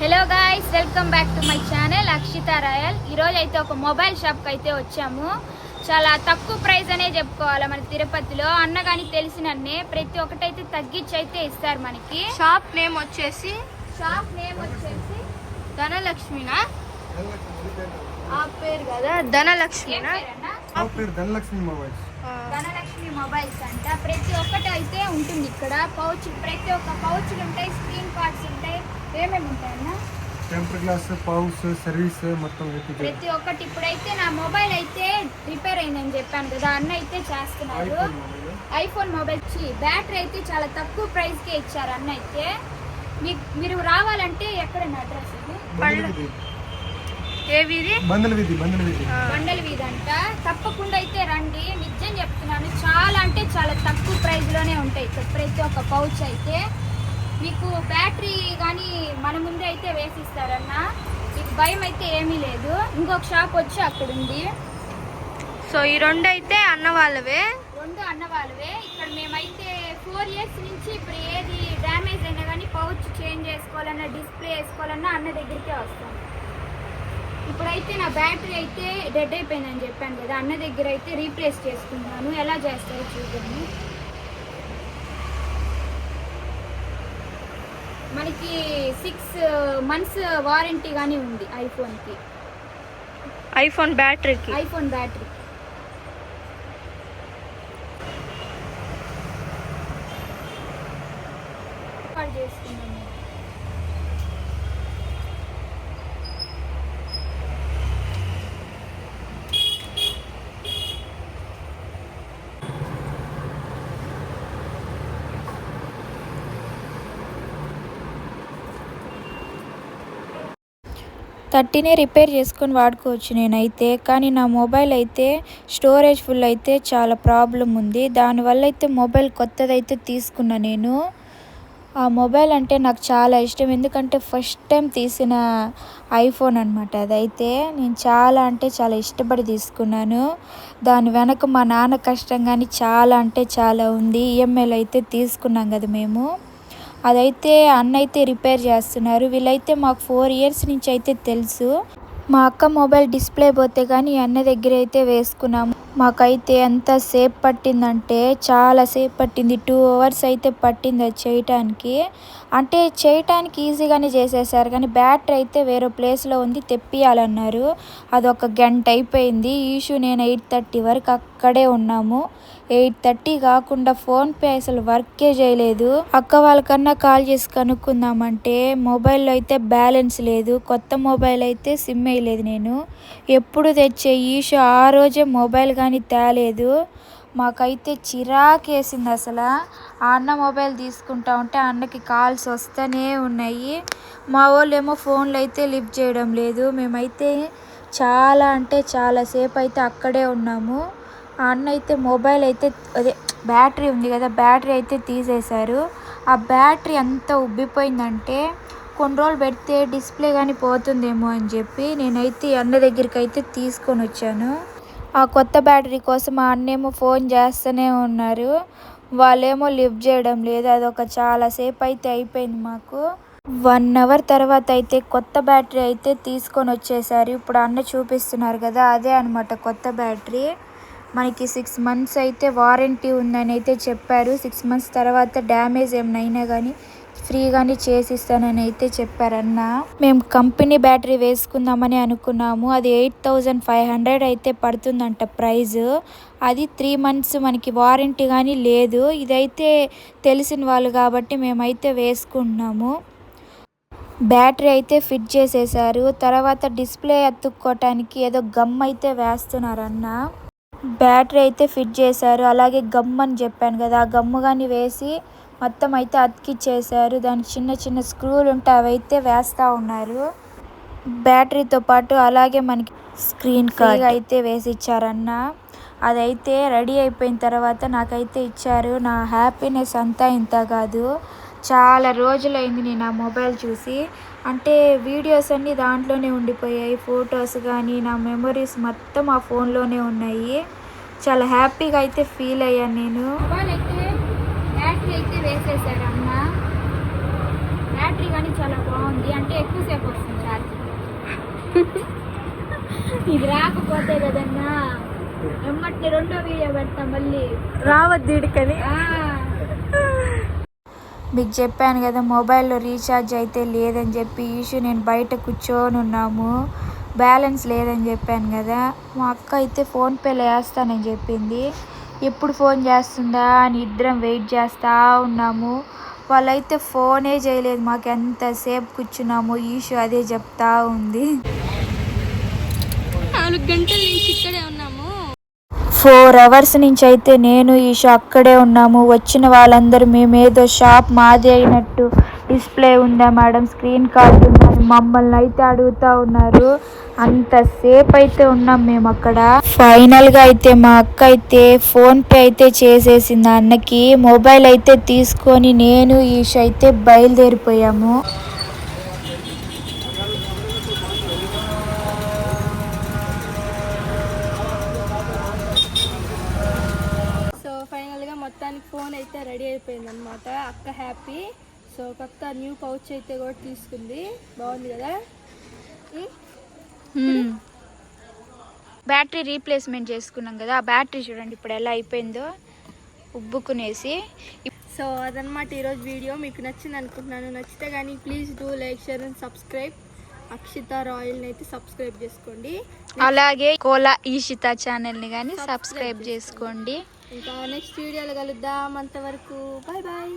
Hello guys welcome back to my channel Akshita Royal ఈరోజు అయితే ఒక మొబైల్ షాప్కి అయితే వచ్చాము. చాలా తక్కువ ప్రైస్ అనే చెప్పుకోవాలి మన తిరుపతిలో. అన్న కానీ తెలిసినన్నే ప్రతి ఒక్కటైతే తగ్గించి అయితే ఇస్తారు మనకి. షాప్ నేమ్ వచ్చేసి షాప్ నేమ్ వచ్చేసి ధనలక్ష్మినా? ఆ పేరు కదా పేరు ధనలక్ష్మి మొబైల్స్. ధనలక్ష్మి మొబైల్స్ అంట. ప్రతి ఒక్కటి అయితే ఉంటుంది ఇక్కడ. పౌచ్ ప్రతి ఒక్క పౌచ్లు ఉంటాయి స్క్రీన్ కార్డ్స్ ఉంటాయి ఏమేమి ఉంటాయన్నా టెంపర్ గ్లాస్ పౌస్ సర్వీస్ మొత్తం ప్రతి ఒక్కటి ఇప్పుడైతే నా మొబైల్ అయితే రిపేర్ అయిందని చెప్పాను కదా అన్న అయితే చేస్తున్నారు ఐఫోన్ మొబైల్ చి బ్యాటరీ అయితే చాలా తక్కువ ప్రైస్ కే ఇచ్చారు అన్న అయితే. మీకు మీరు రావాలంటే ఎక్కడ అడ్రస్ ఇది? బందల వీధి బందల వీధి బందల వీధి బండల వీధంట తప్పకుండా అయితే రండి. నిజం చెప్తున్నాను చాలా అంటే చాలా తక్కువ ప్రైస్లోనే ఉంటాయి. ప్రతి ఒక్క పౌచ్ అయితే. మీకు బ్యాటరీ కానీ మన ముందే అయితే వేసిస్తారన్న. మీకు భయం అయితే ఏమీ లేదు. ఇంకొక షాప్ వచ్చి అక్కడ ఉంది సో ఈ రెండు అయితే అన్న వాళ్ళవే? రెండు అన్న వాళ్ళవే. ఇక్కడ మేమైతే ఫోర్ ఇయర్స్ నుంచి ఇప్పుడు ఏది డ్యామేజ్ అయినా కానీ పౌచ్ చేంజ్ చేసుకోవాలన్నా డిస్ప్లే వేసుకోవాలన్నా అన్న దగ్గరికే వస్తాం. ఇప్పుడైతే నా బ్యాటరీ అయితే డెడ్ అయిపోయిందని చెప్పాను కదా అన్న దగ్గర అయితే రీప్లేస్ చేసుకున్నాను ఎలా చేస్తారో చూద్దాము. మనకి సిక్స్ మంత్స్ వారంటీ కానీ ఉంది ఐఫోన్కి. ఐఫోన్ బ్యాటరీకి? IPhone battery. కాల్ థర్టీనే రిపేర్ చేసుకొని వాడుకోవచ్చు నేనైతే. కానీ నా మొబైల్ అయితే స్టోరేజ్ ఫుల్ అయితే చాలా ప్రాబ్లం ఉంది. దానివల్ల అయితే మొబైల్ కొత్తదైతే తీసుకున్నా నేను. ఆ మొబైల్ అంటే నాకు చాలా ఇష్టం. ఎందుకంటే ఫస్ట్ టైం తీసిన ఐఫోన్ అనమాట అదైతే. నేను చాలా అంటే చాలా ఇష్టపడి తీసుకున్నాను. దాని వెనక మా నాన్న కష్టం కానీ చాలా అంటే చాలా ఉంది. ఈఎంఐలు అయితే తీసుకున్నాం కదా మేము. అదైతే అన్న అయితే రిపేర్ చేస్తున్నారు. వీళ్ళైతే మాకు ఫోర్ ఇయర్స్ నుంచి అయితే తెలుసు. మా అక్క మొబైల్ డిస్ప్లే పోతే కానీ అన్న దగ్గర అయితే వేసుకున్నాము. మాకైతే ఎంత సేపు పట్టిందంటే చాలా సేపు పట్టింది. టూ అవర్స్ అయితే పట్టింది అది చేయటానికి. అంటే చేయటానికి ఈజీగానే చేసేసారు కానీ బ్యాటరీ అయితే వేరే ప్లేస్లో ఉంది తెప్పియాలన్నారు అదొక గంట అయిపోయింది. ఈషు నేను ఎయిట్ థర్టీ వరకు అక్కడే ఉన్నాము. ఎయిట్ థర్టీ కాకుండా ఫోన్పే అసలు వర్కే చేయలేదు. అక్క వాళ్ళకన్నా కాల్ చేసి కనుక్కుందామంటే మొబైల్లో అయితే బ్యాలెన్స్ లేదు. కొత్త మొబైల్ అయితే సిమ్ వేయలేదు నేను. ఎప్పుడు తెచ్చే ఈషో ఆ రోజే మొబైల్ కానీ తేలేదు. మాకైతే చిరాకేసింది అసలు. ఆ అన్న మొబైల్ తీసుకుంటా ఉంటే అన్నకి కాల్స్ వస్తూనే ఉన్నాయి. మా వాళ్ళు ఏమో ఫోన్లు అయితే లిఫ్ట్ చేయడం లేదు. మేమైతే చాలా అంటే చాలాసేపు అయితే అక్కడే ఉన్నాము. అన్న అయితే మొబైల్ అయితే అదే బ్యాటరీ ఉంది కదా బ్యాటరీ అయితే తీసేశారు. ఆ బ్యాటరీ అంతా ఉబ్బిపోయిందంటే కొన్ని రోజులు పెడితే డిస్ప్లే కానీ పోతుందేమో అని చెప్పి నేనైతే అన్న దగ్గరికి అయితే తీసుకొని వచ్చాను. ఆ కొత్త బ్యాటరీ కోసం మా అన్నేమో ఫోన్ చేస్తూనే ఉన్నారు. వాళ్ళేమో లిఫ్ట్ చేయడం లేదు అదొక చాలాసేపు అయితే అయిపోయింది మాకు. వన్ అవర్ తర్వాత అయితే కొత్త బ్యాటరీ అయితే తీసుకొని వచ్చేసారు. ఇప్పుడు అన్న చూపిస్తున్నారు కదా అదే అనమాట కొత్త బ్యాటరీ. మనకి సిక్స్ మంత్స్ అయితే వారంటీ ఉందని అయితే చెప్పారు. సిక్స్ మంత్స్ తర్వాత డ్యామేజ్ ఏమైనా కానీ ఫ్రీగానే చేసిస్తానని అయితే చెప్పారన్న. మేము కంపెనీ బ్యాటరీ వేసుకుందామని అనుకున్నాము. అది ఎయిట్ థౌజండ్ ఫైవ్ హండ్రెడ్ అయితే పడుతుందంట ప్రైజ్ అది త్రీ మంత్స్ మనకి వారంటీ కానీ లేదు. ఇదైతే తెలిసిన వాళ్ళు కాబట్టి మేమైతే వేసుకుంటున్నాము. బ్యాటరీ అయితే ఫిట్ చేసేసారు. తర్వాత డిస్ప్లే ఎత్తుక్కోవటానికి ఏదో గమ్ అయితే వేస్తున్నారన్న. బ్యాటరీ అయితే ఫిట్ చేశారు. అలాగే గమ్ అని చెప్పాను కదా ఆ గమ్ము కానీ వేసి మొత్తం అయితే అతికిచ్చేసారు దానికి చిన్న చిన్న స్క్రూలు ఉంటే అవి అయితే వేస్తూ ఉన్నారు. బ్యాటరీతో పాటు అలాగే మనకి స్క్రీన్ కార్డ్ అయితే వేసి ఇచ్చారన్న. అదైతే రెడీ అయిపోయిన తర్వాత నాకైతే ఇచ్చారు. నా హ్యాపీనెస్ అంతా ఇంత కాదు. చాలా రోజులైంది నేను ఆ మొబైల్ చూసి. అంటే వీడియోస్ అన్నీ దాంట్లోనే ఉండిపోయాయి. ఫొటోస్ కానీ నా మెమరీస్ మొత్తం ఆ ఫోన్లోనే ఉన్నాయి. చాలా హ్యాపీగా అయితే ఫీల్ అయ్యాను నేను. బ్యాటరీ అయితే వేసేసారు బ్యాటరీ కానీ చాలా బాగుంది. అంటే ఎక్కువసేపు వస్తుంది ఛార్జ్ ఇది రాకపోతే కదన్నా. ఎమ్మటి రెండో వీడియో పెడతాం మళ్ళీ. రావద్దు ఈడికని ఆ, మీకు చెప్పాను కదా మొబైల్లో రీఛార్జ్ అయితే లేదని చెప్పి ఇష్యూ నేను బయట కూర్చొని ఉన్నాము. బ్యాలెన్స్ లేదని చెప్పాను కదా మా అక్క అయితే ఫోన్పేలో వేస్తానని చెప్పింది. ఎప్పుడు ఫోన్ చేస్తుందా అని ఇద్దరం వెయిట్ చేస్తూ ఉన్నాము. వాళ్ళైతే ఫోనే చేయలేదు మాకు ఎంతసేపు కూర్చున్నాము ఈషు అదే చెప్తా ఉంది. నాలుగు గంటల నుంచి ఇక్కడే ఉన్నాము ఫోర్ అవర్స్ నుంచి అయితే నేను ఈషా అక్కడే ఉన్నాము. వచ్చిన వాళ్ళందరూ మేమేదో షాప్ మాది అయినట్టు డిస్ప్లే ఉందా మేడం? స్క్రీన్ కార్డు ఉందా? మమ్మల్ని అయితే అడుగుతా ఉన్నారు. అంతసేపు అయితే ఉన్నాం మేము అక్కడ. ఫైనల్గా అయితే మా అక్క అయితే ఫోన్పే అయితే చేసేసింది అన్నకి. మొబైల్ అయితే తీసుకొని నేను ఈషా అయితే బయలుదేరిపోయాము. అయిపోయింది అనమాట అక్క హ్యాపీ సో కొత్త న్యూ పౌచ్ అయితే కూడా తీసుకుంది. బాగుంది కదా? బ్యాటరీ రీప్లేస్మెంట్ చేసుకున్నాం కదా. ఆ బ్యాటరీ చూడండి ఇప్పుడు ఎలా అయిపోయిందో. ఉబ్బుకునేసి. సో అదనమాట ఈరోజు వీడియో మీకు నచ్చింది అనుకుంటున్నాను. నచ్చితే కానీ please do like share and subscribe Akshita రాయల్ని అయితే సబ్స్క్రైబ్ చేసుకోండి. అలాగే కోలా ఈషిత ఛానల్ని కానీ సబ్స్క్రైబ్ చేసుకోండి. ఇంకా నెక్స్ట్ వీడియోలో కలుద్దాం. అంతవరకు బాయ్ బాయ్